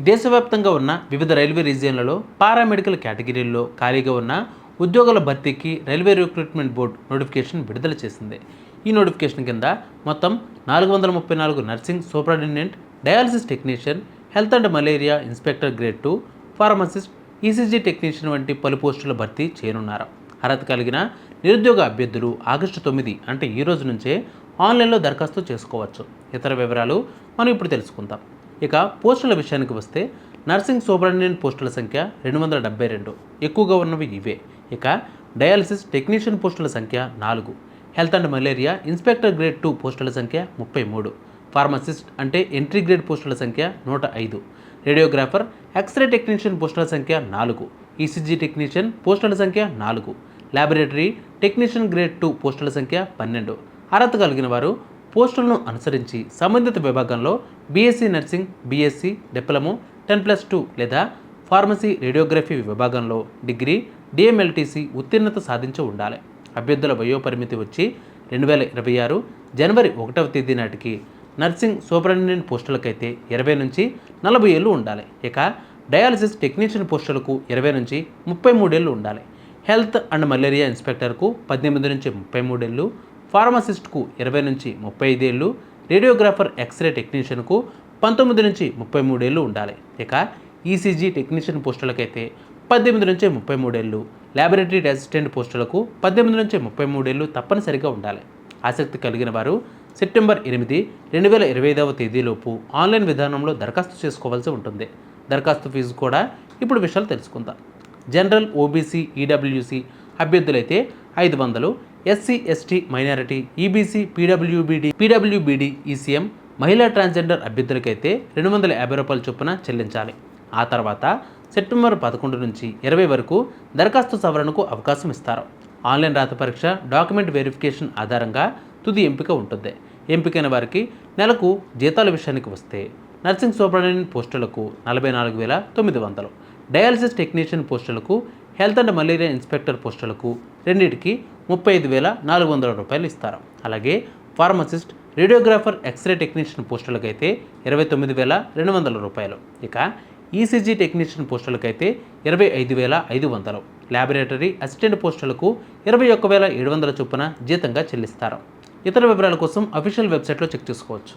దేశవ్యాప్తంగా ఉన్న వివిధ రైల్వే రీజియన్లలో పారామెడికల్ కేటగిరీల్లో ఖాళీగా ఉన్న ఉద్యోగాల భర్తీకి రైల్వే రిక్రూట్మెంట్ బోర్డు నోటిఫికేషన్ విడుదల చేసింది. ఈ నోటిఫికేషన్ కింద మొత్తం నాలుగు వందల ముప్పై నాలుగు nursing superintendent dialysis technician health and malaria inspector grade two pharmacist ECG technician వంటి పలు పోస్టుల భర్తీ చేయనున్నారు. అర్హత కలిగిన నిరుద్యోగ అభ్యర్థులు ఆగస్టు తొమ్మిది అంటే ఈ రోజు నుంచే ఆన్లైన్లో దరఖాస్తు చేసుకోవచ్చు. ఇతర వివరాలు మనం ఇప్పుడు తెలుసుకుందాం. ఇక పోస్టుల విషయానికి వస్తే నర్సింగ్ సూపరింటెండెంట్ పోస్టుల సంఖ్య రెండు వందల డెబ్బై రెండు. ఎక్కువగా ఉన్నవి ఇవే. ఇక డయాలసిస్ టెక్నీషియన్ పోస్టుల సంఖ్య నాలుగు. Health and malaria inspector grade two పోస్టుల సంఖ్య ముప్పై మూడు. ఫార్మసిస్ట్ అంటే ఎంట్రీ గ్రేడ్ పోస్టుల సంఖ్య నూట ఐదు. రేడియోగ్రాఫర్ ఎక్స్రే టెక్నీషియన్ పోస్టుల సంఖ్య నాలుగు. ఈసీజీ టెక్నీషియన్ పోస్టుల సంఖ్య నాలుగు. ల్యాబొరేటరీ టెక్నీషియన్ గ్రేడ్ టూ పోస్టుల సంఖ్య పన్నెండు. అర్హత కలిగిన వారు పోస్టులను అనుసరించి సంబంధిత విభాగంలో BSc nursing BSc diploma ten plus two లేదా ఫార్మసీ రేడియోగ్రఫీ విభాగంలో డిగ్రీ డిఎంఎల్టీసీ ఉత్తీర్ణత సాధించి ఉండాలి. అభ్యర్థుల వయోపరిమితి వచ్చి రెండు వేల ఇరవై ఆరు జనవరి ఒకటవ తేదీ నాటికి నర్సింగ్ సూపరింటెండెంట్ పోస్టులకైతే ఇరవై నుంచి నలభై ఏళ్ళు ఉండాలి. ఇక డయాలసిస్ టెక్నీషియన్ పోస్టులకు ఇరవై నుంచి ముప్పై మూడేళ్ళు ఉండాలి. హెల్త్ అండ్ మలేరియా ఇన్స్పెక్టర్కు పద్దెనిమిది నుంచి ముప్పై మూడేళ్ళు ఫార్మసిస్ట్కు ఇరవై నుంచి ముప్పై ఐదేళ్ళు రేడియోగ్రాఫర్ ఎక్స్రే టెక్నీషియన్కు పంతొమ్మిది నుంచి ముప్పై మూడేళ్ళు ఉండాలి. ఇక ఈసీజీ టెక్నీషియన్ పోస్టులకైతే పద్దెనిమిది నుంచి ముప్పై మూడేళ్ళు ల్యాబొరేటరీ అసిస్టెంట్ పోస్టులకు పద్దెనిమిది నుంచి ముప్పై మూడేళ్ళు తప్పనిసరిగా ఉండాలి. ఆసక్తి కలిగిన వారు సెప్టెంబర్ ఎనిమిది రెండు వేల ఇరవై ఐదవ తేదీలోపు ఆన్లైన్ విధానంలో దరఖాస్తు చేసుకోవాల్సి ఉంటుంది. దరఖాస్తు ఫీజు కూడా ఇప్పుడు విషయాలు తెలుసుకుందాం. జనరల్ ఓబీసీ ఈడబ్ల్యూసీ అభ్యర్థులైతే ఐదు వందలు SC ST minority EBC PWBD PWBD ECM మహిళా ట్రాన్స్జెండర్ అభ్యర్థులకైతే రెండు వందల యాభై రూపాయల చొప్పున చెల్లించాలి. ఆ తర్వాత సెప్టెంబర్ పదకొండు నుంచి ఇరవై వరకు దరఖాస్తు సవరణకు అవకాశం ఇస్తారు. ఆన్లైన్ రాత పరీక్ష డాక్యుమెంట్ వెరిఫికేషన్ ఆధారంగా తుది ఎంపిక ఉంటుంది. ఎంపికైన వారికి నెలకు జీతాల విషయానికి వస్తే నర్సింగ్ సూపరింటెండెంట్ పోస్టులకు నలభై నాలుగు వేల తొమ్మిది వందలు డయాలసిస్ టెక్నీషియన్ పోస్టులకు హెల్త్ అండ్ మలేరియా ఇన్స్పెక్టర్ పోస్టులకు రెండింటికి ముప్పై ఐదు వేల నాలుగు వందల రూపాయలు ఇస్తారు. అలాగే ఫార్మసిస్ట్ రేడియోగ్రాఫర్ ఎక్స్రే టెక్నీషియన్ పోస్టులకైతే ఇరవై తొమ్మిది వేల రెండు వందల రూపాయలు. ఇక ఈసీజీ టెక్నీషియన్ పోస్టులకైతే ఇరవై ఐదు వేల ఐదు వందలు. ల్యాబొరేటరీ అసిస్టెంట్ పోస్టులకు ఇరవై ఒక్క వేల ఏడు వందల చొప్పున జీతంగా చెల్లిస్తారు. ఇతర వివరాల కోసం అఫీషియల్ వెబ్సైట్లో చెక్ చేసుకోవచ్చు.